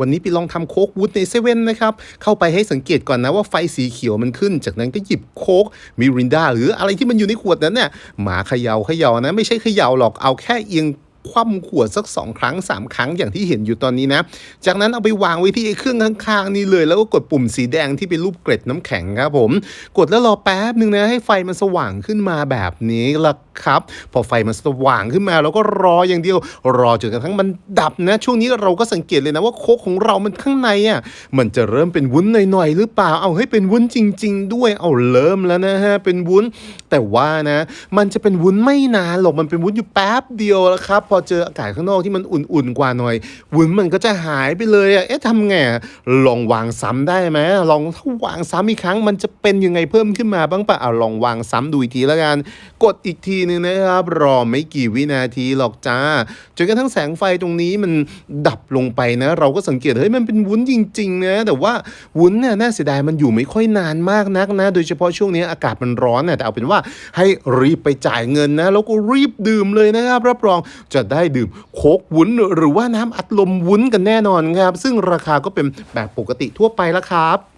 วันนี้ไปลองทำโค้กวูดในเซเว่นนะครับ เข้าไปให้สังเกตก่อนนะว่าไฟสีเขียวมันขึ้น จากนั้นก็หยิบโค้กมิรินดาหรืออะไรที่มันอยู่ในขวดนั้นเนี่ยหมาเขยา่าเขย่านะ ไม่ใช่เขย่าหรอกเอาแค่เอียงคว่ำขวดสัก 2 ครั้ง 3 ครั้งอย่างที่เห็นอยู่ตอนนี้นะ จากนั้นเอาไปวางไว้ที่เครื่องข้างๆนี่เลย แล้วก็กดปุ่มสีแดงที่เป็นรูปเกล็ดน้ำแข็งครับผม กดแล้วรอแป๊บหนึ่งนะให้ไฟมันสว่างขึ้นมาแบบนี้ละ ครับ พอไฟมันสว่างขึ้นมาเราก็รออย่างเดียว รอจนกระทั่งมันดับนะ ช่วงนี้เราก็สังเกตเลยนะว่าโคกของเรามันข้างในอะมันจะเริ่มเป็นวุ้นหน่อยๆหรือเปล่าเอาให้เป็นวุ้นจริง ๆ ด้วยเอาเริ่มแล้วนะฮะเป็นวุ้น แต่ว่านะ มันจะเป็นวุ้นไม่นานหรอกมันเป็นวุ้นอยู่แป๊บเดียวแล้วครับ พอเจออากาศข้างนอกที่มันอุ่นๆกว่าหน่อย วุ้นมันก็จะหายไปเลยอะเอ๊ะทำไงลองวางซ้ำได้ไหมลองถ้าวางซ้ำอีกครั้ง มันจะเป็นยังไงเพิ่มขึ้นมาบ้างปะเอาลองวางซ้ำดูอีกทีแล้วกันกดอีกทีหนึ่งนะครับ รอไม่กี่วินาทีหรอกจ้าจนกระทั่งแสงไฟตรงนี้มันดับลงไปนะ เราก็สังเกตเฮ้ยมันเป็นวุ้นจริงๆนะแต่ว่าวุ้นเนี่ยน่าเสียดายมันอยู่ไม่ค่อยนานมากนักนะ โดยเฉพาะช่วงนี้อากาศมันร้อนนี่ยแต่เอาเป็นว่าให้รีบไปจ่ายเงินนะ แล้วก็รีบดื่มเลยนะครับ รับรองจะได้ดื่มโคกวุ้นหรือว่าน้ำอัดลมวุ้นกันแน่นอนครับ ซึ่งราคาก็เป็นแบบปกติทั่วไปแล้วครับ